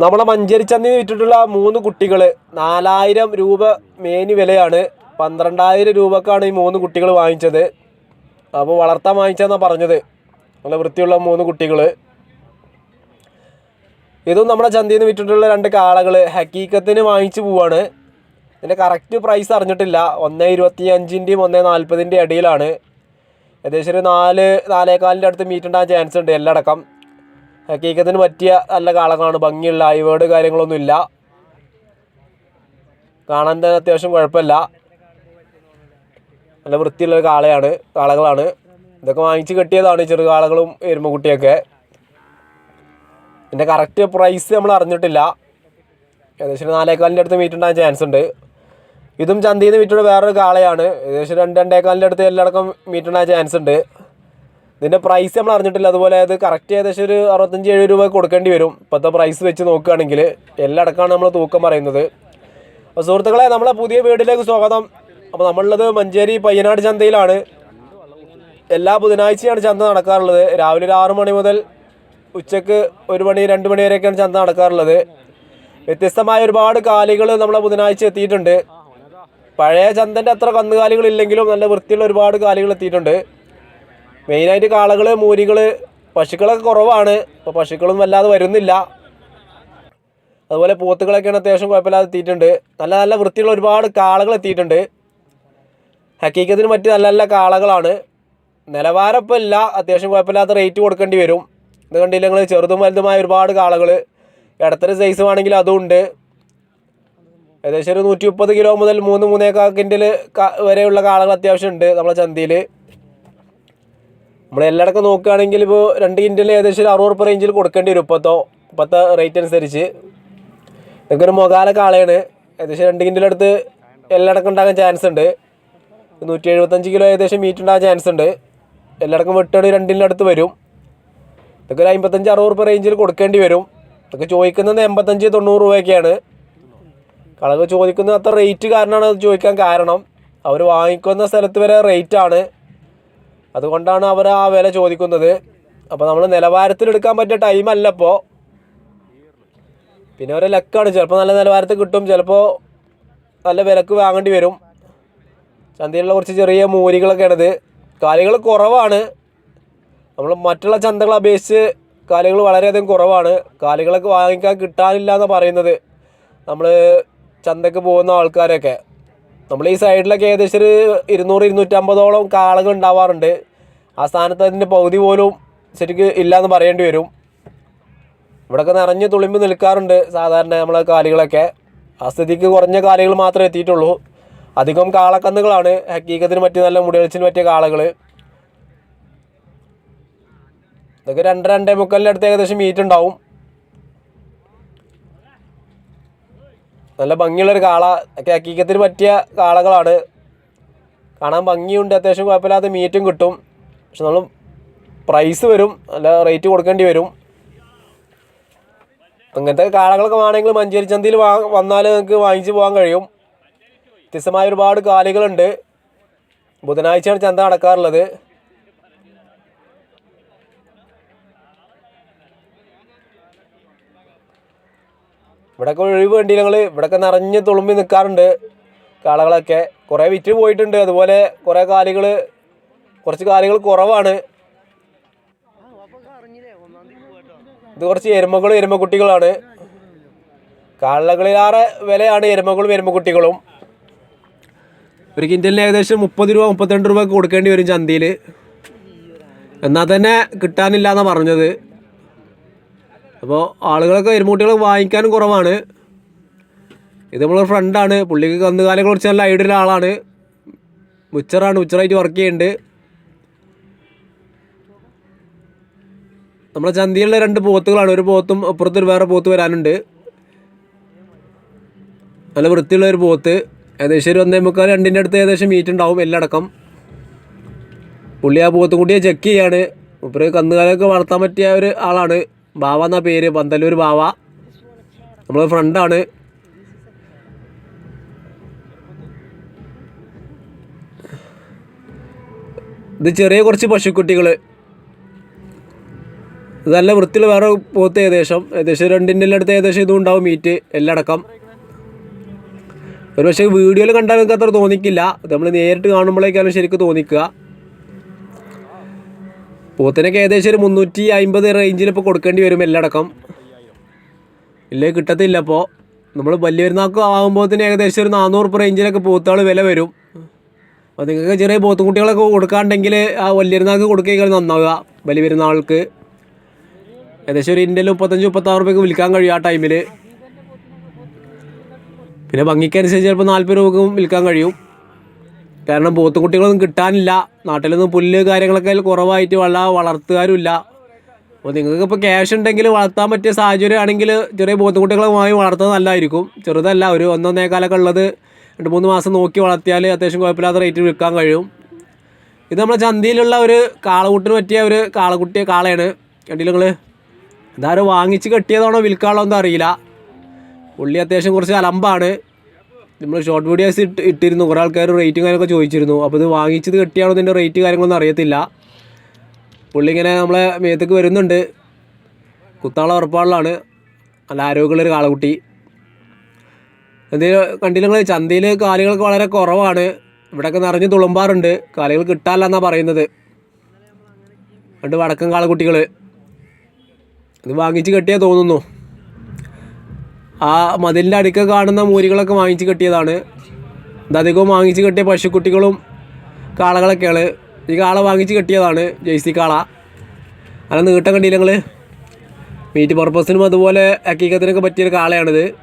നമ്മളെ മഞ്ചേരിച്ചന്തി വിറ്റിട്ടുള്ള മൂന്ന് കുട്ടികൾ നാലായിരം രൂപ മേനി വിലയാണ്. പന്ത്രണ്ടായിരം രൂപക്കാണ് ഈ മൂന്ന് കുട്ടികൾ വാങ്ങിച്ചത്. അപ്പോൾ വളർത്താൻ വാങ്ങിച്ചതെന്നാണ് പറഞ്ഞത്. നല്ല വൃത്തിയുള്ള മൂന്ന് കുട്ടികൾ ഇതും നമ്മുടെ ചന്തയിൽ നിന്ന് വിറ്റിട്ടുള്ള രണ്ട് കാളകൾ ഹക്കീക്കത്തിന് വാങ്ങിച്ചു പോവാണ്. ഇതിന്റെ കറക്റ്റ് പ്രൈസ് അറിഞ്ഞിട്ടില്ല. ഒന്ന് ഇരുപത്തി അഞ്ചിന്റെയും ഒന്ന് നാൽപ്പതിന്റെയും ഇടയിലാണ്. ഏകദേശം ഒരു നാല് നാലേകാലിന്റെ അടുത്ത് മീറ്റ് ഉണ്ടാകാൻ ചാൻസ് ഉണ്ട് എല്ലടക്കം. ഹക്കീക്കത്തിന് പറ്റിയ നല്ല കാളകളാണ് ഭംഗിയുള്ള ഐവേഡ് കാര്യങ്ങളൊന്നുമില്ല കാണാൻ തന്നെ അത്യാവശ്യം കുഴപ്പമില്ല. നല്ല വൃത്തിയുള്ള കാളയാണ് കാളകളാണ്. ഇതൊക്കെ വാങ്ങിച്ച് കെട്ടിയതാണ് ചെറു കാളകളും എരുമക്കുട്ടിയൊക്കെ ഇതിന്റെ കറക്റ്റ് പ്രൈസ് നമ്മൾ അറിഞ്ഞിട്ടില്ല. ഏകദേശം നാലേക്കാലിന്റെ അടുത്ത് മീറ്റ് ഉണ്ടാകാൻ ചാൻസ് ഉണ്ട്. ഇതും ചന്തയിൽ നിന്ന് വിറ്റുള്ള വേറൊരു കാളയാണ്. ഏകദേശം രണ്ട് രണ്ടേക്കാലിന്റെ അടുത്ത് എല്ലാടക്കം മീറ്റ് ഉണ്ടാകാൻ ചാൻസ് ഉണ്ട്. ഇതിന്റെ പ്രൈസ് നമ്മൾ അറിഞ്ഞിട്ടില്ല. അതുപോലെ അത് കറക്റ്റ് ഏകദേശം ഒരു അറുപത്തഞ്ച് എഴുപത് രൂപ കൊടുക്കേണ്ടി വരും. ഇപ്പോഴത്തെ പ്രൈസ് വെച്ച് നോക്കുകയാണെങ്കിൽ എല്ലടക്കമാണ് നമ്മൾ തൂക്കം പറയുന്നത്. അപ്പോൾ സുഹൃത്തുക്കളെ നമ്മളെ പുതിയ വീട്ടിലേക്ക് സ്വാഗതം. അപ്പോൾ നമ്മളുള്ളത് മഞ്ചേരി പയ്യനാട് ചന്തയിലാണ്. എല്ലാ ബുധനാഴ്ചയാണ് ചന്ത നടക്കാറുള്ളത്. രാവിലെ ഒരു ആറു മണി മുതൽ ഉച്ചയ്ക്ക് ഒരു മണി രണ്ട് മണി വരെയൊക്കെയാണ് ചന്ത നടക്കാറുള്ളത്. വ്യത്യസ്തമായ ഒരുപാട് കാലികൾ നമ്മളെ ബുധനാഴ്ച എത്തിയിട്ടുണ്ട്. പഴയ ചന്തന്റെ അത്ര കന്നുകാലികളില്ലെങ്കിലും നല്ല വൃത്തിയുള്ള ഒരുപാട് കാലികൾ എത്തിയിട്ടുണ്ട്. മെയിനായിട്ട് കാളകൾ മൂരികൾ പശുക്കളൊക്കെ കുറവാണ്. അപ്പോൾ പശുക്കളൊന്നും വല്ലാതെ വരുന്നില്ല. അതുപോലെ പോത്തുകളൊക്കെയാണ് അത്യാവശ്യം കുഴപ്പമില്ലാതെ എത്തിയിട്ടുണ്ട്. നല്ല നല്ല വൃത്തിയുള്ള ഒരുപാട് കാളകൾ എത്തിയിട്ടുണ്ട്. ഹക്കീക്കത്തിന് മറ്റ് നല്ല നല്ല കാളകളാണ്. നിലവാരം ഇല്ല അത്യാവശ്യം കുഴപ്പമില്ലാത്ത റേറ്റ് കൊടുക്കേണ്ടി വരും. ഇത് കണ്ടില്ല നിങ്ങൾ ചെറുതും വലുതുമായ ഒരുപാട് കാളകൾ ഇടത്തര സൈസ് വേണമെങ്കിൽ അതും ഉണ്ട്. ഏകദേശം ഒരു നൂറ്റി മുപ്പത് കിലോ മുതൽ മൂന്ന് മൂന്നേക്കാൽ കിൻഡിൽ വരെയുള്ള കാളകൾ അത്യാവശ്യം ഉണ്ട് നമ്മളെ ചന്തയിൽ നമ്മൾ എല്ലായിടക്കും നോക്കുകയാണെങ്കിൽ ഇപ്പോൾ രണ്ട് കിൻഡിൽ ഏകദേശം ഒരു അറുപത് റേഞ്ചിൽ കൊടുക്കേണ്ടി വരും ഇപ്പോഴത്തോ ഇപ്പോഴത്തെ റേറ്റ് അനുസരിച്ച്. ഇതൊക്കെ ഒരു മൊകാല കാളയാണ്. ഏകദേശം രണ്ട് കിൻഡിന്റെ അടുത്ത് എല്ലായിടക്കും ഉണ്ടാകാൻ ചാൻസ് ഉണ്ട്. നൂറ്റി എഴുപത്തഞ്ച് കിലോ ഏകദേശം മീറ്റ് ഉണ്ടാകാൻ ചാൻസ് ഉണ്ട്. എല്ലായിടക്കും വെട്ടുകയാണ് രണ്ടിന്റെ അടുത്ത് വരും. ഇതൊക്കെ ഒരു അമ്പത്തഞ്ച് അറുപത് റുപ്യ റേഞ്ചിൽ കൊടുക്കേണ്ടി വരും. ഇതൊക്കെ ചോദിക്കുന്നത് എൺപത്തഞ്ച് തൊണ്ണൂറ് രൂപയൊക്കെയാണ്. കളകൾ ചോദിക്കുന്നത് അത്ര റേറ്റ് കാരണമാണ് അത് ചോദിക്കാൻ കാരണം അവർ വാങ്ങിക്കുന്ന സ്ഥലത്ത് വരെ റേറ്റാണ് അതുകൊണ്ടാണ് അവർ ആ വില ചോദിക്കുന്നത്. അപ്പോൾ നമ്മൾ നിലവാരത്തിൽ എടുക്കാൻ പറ്റിയ ടൈം അല്ല ഇപ്പോൾ പിന്നെ ഒരു ലക്കാണ്. ചിലപ്പോൾ നല്ല നിലവാരത്തിൽ കിട്ടും. ചിലപ്പോൾ നല്ല വിലക്ക് വാങ്ങേണ്ടി വരും. ചന്തയിലുള്ള കുറച്ച് ചെറിയ മൂരികളൊക്കെയാണിത്. കാലികൾ കുറവാണ്. നമ്മൾ മറ്റുള്ള ചന്തകളെ അപേക്ഷിച്ച് കാലികൾ വളരെയധികം കുറവാണ്. കാലികളൊക്കെ വാങ്ങിക്കാൻ കിട്ടാനില്ല എന്നാണ് പറയുന്നത്. നമ്മൾ ചന്തക്ക് പോകുന്ന ആൾക്കാരൊക്കെ. നമ്മൾ ഈ സൈഡിലൊക്കെ ഏകദേശം ഒരു ഇരുന്നൂറ് ഇരുന്നൂറ്റമ്പതോളം കാളകൾ ഉണ്ടാവാറുണ്ട്. ആ സ്ഥാനത്ത് അതിന്റെ പകുതി പോലും ശരിക്ക് ഇല്ലയെന്ന് പറയേണ്ടി വരും. ഇവിടെയൊക്കെ നിറഞ്ഞ് തുളുമ്പി നിൽക്കാറുണ്ട് സാധാരണ നമ്മളെ കാലികളൊക്കെ. ആ സ്ഥിതിക്ക് കുറഞ്ഞ കാലികൾ മാത്രമേ എത്തിയിട്ടുള്ളൂ. അധികം കാളക്കന്നുകളാണ്. ഹക്കീക്കത്തിന് പറ്റിയ നല്ല മുടിവെളിച്ചിന് പറ്റിയ കാളകൾ ഇതൊക്കെ രണ്ട് രണ്ടേ മുക്കാലിന്റെ അടുത്ത് ഏകദേശം മീറ്റ് ഉണ്ടാവും. നല്ല ഭംഗിയുള്ളൊരു കാള. ഒക്കെ ഹക്കീക്കത്തിന് പറ്റിയ കാളകളാണ്. കാണാൻ ഭംഗിയുണ്ട്. അത്യാവശ്യം കുഴപ്പമില്ലാത്ത മീറ്റും കിട്ടും. പക്ഷെ നമ്മൾ പ്രൈസ് വരും അല്ല റേറ്റ് കൊടുക്കേണ്ടി വരും. അങ്ങനത്തെ കാളകളൊക്കെ വേണമെങ്കിൽ മഞ്ചേരി ചന്തയിൽ വാ വന്നാൽ നിങ്ങൾക്ക് വാങ്ങിച്ച് പോകാൻ കഴിയും. വ്യത്യസ്തമായ ഒരുപാട് കാലികളുണ്ട്. ബുധനാഴ്ചയാണ് ചന്ത നടക്കാറുള്ളത്. ഇവിടെയൊക്കെ ഒഴിവ് വേണ്ടി ഞങ്ങൾ ഇവിടെയൊക്കെ നിറഞ്ഞ് തുളുമ്പി നിൽക്കാറുണ്ട് കാളകളൊക്കെ. കുറേ വിറ്റ് പോയിട്ടുണ്ട്. അതുപോലെ കുറേ കാലികൾ കുറച്ച് കാര്യങ്ങൾ കുറവാണ്. ഇത് കുറച്ച് എരുമകളും എരുമക്കുട്ടികളാണ്. കാളകളിലാറെ വിലയാണ് എരുമകളും എരുമക്കുട്ടികളും. ഒരു കിൻഡലിന് ഏകദേശം മുപ്പത് രൂപ മുപ്പത്തിരണ്ട് രൂപ കൊടുക്കേണ്ടി വരും ചന്തയിൽ എന്നാൽ തന്നെ കിട്ടാനില്ല എന്നാണ് പറഞ്ഞത്. അപ്പോൾ ആളുകളൊക്കെ എരുമക്കുട്ടികൾ വാങ്ങിക്കാനും കുറവാണ്. ഇത് നമ്മളെ ഫ്രണ്ടാണ് പുള്ളിക്ക് കന്നുകാലികളെ കുറിച്ച് നല്ല ഐഡിയ ഉള്ള ആളാണ്. ബുച്ചറാണ് ബുച്ചറായിട്ട് വർക്ക് ചെയ്യുന്നുണ്ട്. നമ്മളെ ചന്തയിലുള്ള രണ്ട് പോത്തുകളാണ്. ഒരു പോത്തും അപ്പുറത്തൊരു വേറെ പോത്ത് വരാനുണ്ട്. നല്ല വൃത്തിയുള്ള ഒരു പോത്ത്. ഏകദേശം ഒരു ഒന്നേ മുക്കാൽ രണ്ടിന്റെ അടുത്ത് ഏകദേശം മീറ്റ് ഉണ്ടാവും എല്ലടക്കം. പുള്ളി ആ പോത്തും കൂട്ടിയെ ചെക്ക് ചെയ്യാണ്. ഇപ്പം കന്നുകാലൊക്കെ വളർത്താൻ പറ്റിയ ഒരു ആളാണ്. ബാവ എന്നാ പേര്? പന്തല്ലൂർ ബാവ. നമ്മൾ ഫ്രണ്ടാണ് ഇത് ചെറിയ കുറച്ച് പശുക്കുട്ടികൾ നല്ല വൃത്തിയിൽ വേറെ പോത്ത് ഏകദേശം. ഏകദേശം രണ്ടിന്റെ അടുത്ത് ഏകദേശം ഇതും ഉണ്ടാവും മീറ്റ് എല്ലാം അടക്കം ഒരു പക്ഷേ വീഡിയോയിൽ കണ്ടാൽ നിങ്ങൾക്ക് അത്ര തോന്നിക്കില്ല. നമ്മൾ നേരിട്ട് കാണുമ്പോഴേക്കാണ് ശരിക്കും തോന്നിക്കുക. പോത്തിനൊക്കെ ഏകദേശം ഒരു മുന്നൂറ്റി അമ്പത് റേഞ്ചിൽ ഇപ്പോൾ കൊടുക്കേണ്ടി വരും എല്ലാം അടക്കം ഇല്ലേ കിട്ടത്തില്ല അപ്പോൾ നമ്മൾ വലിയ പെരുന്നാൾക്ക് ആകുമ്പോഴത്തേന് ഏകദേശം ഒരു നാനൂറ് റുപ്യ റേഞ്ചിലൊക്കെ പോത്തുകൾ വില വരും. അപ്പോൾ നിങ്ങൾക്ക് ചെറിയ പോത്തും കുട്ടികളൊക്കെ കൊടുക്കാണ്ടെങ്കിൽ ആ വലിയ പെരുന്നാൾക്ക് കൊടുക്കുകയാണ് നന്നാവുക. വലിയ പെരുന്നാൾക്ക് ഏകദേശം ഒരു ഇന്ത്യയിൽ മുപ്പത്തഞ്ച് മുപ്പത്താറ് രൂപയ്ക്ക് വിൽക്കാൻ കഴിയും ആ ടൈമിൽ പിന്നെ ഭംഗിക്കനുസരിച്ച് ചിലപ്പോൾ നാൽപ്പത് രൂപക്കും വിൽക്കാൻ കഴിയും. കാരണം പോത്തും കുട്ടികളൊന്നും കിട്ടാനില്ല. നാട്ടിലൊന്നും പുല്ല് കാര്യങ്ങളൊക്കെ കുറവായിട്ട് വല്ല വളർത്തുകാരുമില്ല. അപ്പോൾ നിങ്ങൾക്ക് ഇപ്പോൾ ക്യാഷ് ഉണ്ടെങ്കിൽ വളർത്താൻ പറ്റിയ സാഹചര്യം ആണെങ്കിൽ ചെറിയ പോത്തുകുട്ടികളെ വാങ്ങി വളർത്തുന്നത് നല്ലതായിരിക്കും. ചെറുതല്ല ഒരു ഒന്നൊന്നേക്കാലൊക്കെ ഉള്ളത്. രണ്ട് മൂന്ന് മാസം നോക്കി വളർത്തിയാൽ അത്യാവശ്യം കുഴപ്പമില്ലാത്ത റേറ്റിൽ വിൽക്കാൻ കഴിയും. ഇത് നമ്മുടെ ചന്തയിലുള്ള ഒരു കാളകൂട്ടിന് പറ്റിയ ഒരു കാളകുട്ടിയ കാളയാണ്. കണ്ടില്ല നിങ്ങൾ ഇതാരും വാങ്ങിച്ച് കെട്ടിയതാണോ വിൽക്കാനുള്ളോ ഒന്നും അറിയില്ല. പുള്ളി അത്യാവശ്യം കുറച്ച് അലമ്പാണ്. നമ്മൾ ഷോർട്ട് വീഡിയോസ് ഇട്ട് ഇട്ടിരുന്നു. കുറേ ആൾക്കാർ റേറ്റും കാര്യങ്ങളൊക്കെ ചോദിച്ചിരുന്നു. അപ്പോൾ ഇത് വാങ്ങിച്ചത് കെട്ടിയാണോ ഇതിന്റെ റേറ്റ് കാര്യങ്ങളൊന്നും അറിയത്തില്ല. പുള്ളി ഇങ്ങനെ നമ്മളെ മേത്തേക്ക് വരുന്നുണ്ട്. കുത്താള ഉറപ്പാളിലാണ്. നല്ല ആരോഗ്യമുള്ളൊരു കാളകുട്ടി എന്തെങ്കിലും കണ്ടില്ല നിങ്ങൾ ചന്തയിൽ കാലികൾക്ക് വളരെ കുറവാണ്. ഇവിടെയൊക്കെ നിറഞ്ഞ് തുളുമ്പാറുണ്ട്. കാലികൾ കിട്ടാല്ല എന്നാണ് പറയുന്നത്. രണ്ട് വടക്കൻ കാളക്കുട്ടികൾ ഇത് വാങ്ങിച്ച് കെട്ടിയാൽ തോന്നുന്നു. ആ മതിലിന്റെ അടുക്ക കാണുന്ന മൂരികളൊക്കെ വാങ്ങിച്ച് കെട്ടിയതാണ്. ഇതധികവും വാങ്ങിച്ച് കെട്ടിയ പശുക്കുട്ടികളും കാളകളൊക്കെയാണ്. ഈ കാള വാങ്ങിച്ച് കെട്ടിയതാണ് ജേഴ്സി കാള. അങ്ങനെ നീട്ടം കണ്ടില്ല നിങ്ങൾ മീറ്റ് പർപ്പസിനും അതുപോലെ അക്കീക്കത്തിനൊക്കെ പറ്റിയൊരു കാളയാണിത്.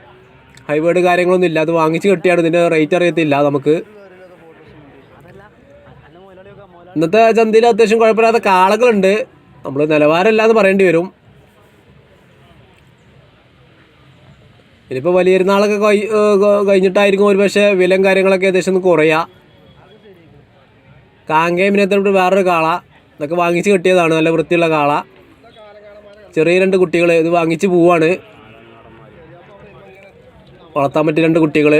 ഹൈവേഡ് കാര്യങ്ങളൊന്നും ഇല്ല. അത് വാങ്ങിച്ച് കെട്ടിയാണ്. ഇതിന്റെ റേറ്റ് അറിയത്തില്ല നമുക്ക്. ഇന്നത്തെ ചന്തയിൽ അത്യാവശ്യം കുഴപ്പമില്ലാത്ത കാളകളുണ്ട്. നമ്മൾ നിലവാരമില്ല എന്ന് പറയേണ്ടി വരും. ഇനിയിപ്പോൾ വലിയ പെരുന്നാളൊക്കെ കൈ കഴിഞ്ഞിട്ടായിരിക്കും ഒരു പക്ഷേ വിലയും കാര്യങ്ങളൊക്കെ ഏകദേശം ഒന്ന് കുറയുക. കാങ്കേ പിന്നെ വേറൊരു കാള. ഇതൊക്കെ വാങ്ങിച്ച് കിട്ടിയതാണ്. നല്ല വൃത്തിയുള്ള കാള. ചെറിയ രണ്ട് കുട്ടികൾ ഇത് വാങ്ങിച്ച് പോവാണ്. വളർത്താൻ പറ്റിയ രണ്ട് കുട്ടികൾ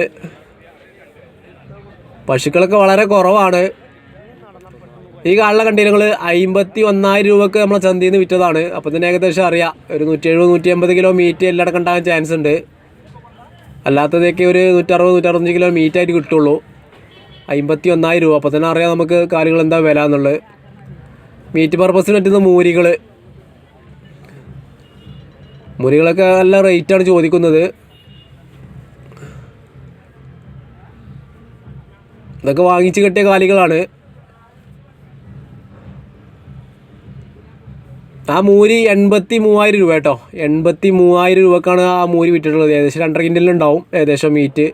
പശുക്കളൊക്കെ വളരെ കുറവാണ്. ഈ കാളിലെ കണ്ടീനങ്ങൾ അമ്പത്തി ഒന്നായിരം രൂപക്ക് നമ്മളെ ചന്തയിൽ നിന്ന് വിറ്റതാണ്. അപ്പം തന്നെ ഏകദേശം അറിയാം. ഒരു നൂറ്റി എഴുപത് നൂറ്റി അമ്പത് കിലോ മീറ്റ് എല്ലായിടക്കും ഉണ്ടാകാൻ ചാൻസ് ഉണ്ട്. അല്ലാത്തതൊക്കെ ഒരു നൂറ്ററുപത് നൂറ്ററുപത്തഞ്ച് കിലോ മീറ്റായിട്ട് കിട്ടുള്ളൂ. അമ്പത്തി ഒന്നായിരം രൂപ. അപ്പോൾ തന്നെ അറിയാം നമുക്ക് കാര്യങ്ങൾ എന്താ വില എന്നുള്ളത്. മീറ്റ് പർപ്പസിന് പറ്റുന്ന മൂരികൾ മുരികളൊക്കെ നല്ല റേറ്റാണ് ചോദിക്കുന്നത്. ഇതൊക്കെ വാങ്ങിച്ച് കിട്ടിയ കാലികളാണ്. ആ മൂരി എൺപത്തി മൂവായിരം രൂപ കേട്ടോ. എൺപത്തി മൂവായിരം രൂപക്കാണ് ആ മൂരി വിറ്റിട്ടുള്ളത്. ഏകദേശം രണ്ടര കിൻഡലുണ്ടാവും ഏകദേശം മീറ്റ്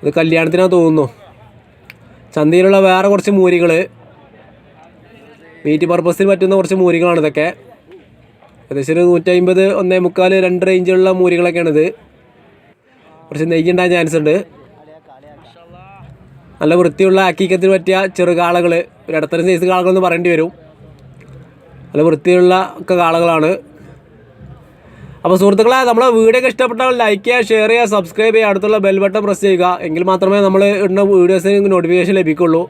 അത് കല്യാണത്തിനാണ് തോന്നുന്നു. ചന്തയിലുള്ള വേറെ കുറച്ച് മൂരികൾ മീറ്റ് പർപ്പസിന് പറ്റുന്ന കുറച്ച് മൂരികളാണ് ഇതൊക്കെ. ഏകദേശം ഒരു നൂറ്റമ്പത് ഒന്നേ മുക്കാൽ രണ്ട് റേഞ്ചിലുള്ള മൂരികളൊക്കെയാണിത്. കുറച്ച് നെയ്യ് ചാൻസ് ഉണ്ട്. നല്ല വൃത്തിയുള്ള അക്കീക്കത്തിന് പറ്റിയ ചെറുകാളകൾ ഒരു ഇടത്തരം സൈസ് കാളകളെന്ന് പറയേണ്ടി വരും. നല്ല വൃത്തിയുള്ള ഒക്കെ കാളകളാണ്. അപ്പോൾ സുഹൃത്തുക്കളെ നമ്മളെ വീഡിയോ ഇഷ്ടപ്പെട്ടാൽ ലൈക്ക് ചെയ്യുക ഷെയർ ചെയ്യുക സബ്സ്ക്രൈബ് ചെയ്യുക അടുത്തുള്ള ബെൽ ബട്ടൺ പ്രസ് ചെയ്യുക. എങ്കിൽ മാത്രമേ നമ്മൾ ഇടുന്ന വീഡിയോസിന് നോട്ടിഫിക്കേഷൻ ലഭിക്കുള്ളൂ.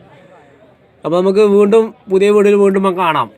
അപ്പോൾ നമുക്ക് വീണ്ടും പുതിയ വീഡിയോയിൽ വീണ്ടും കാണാം.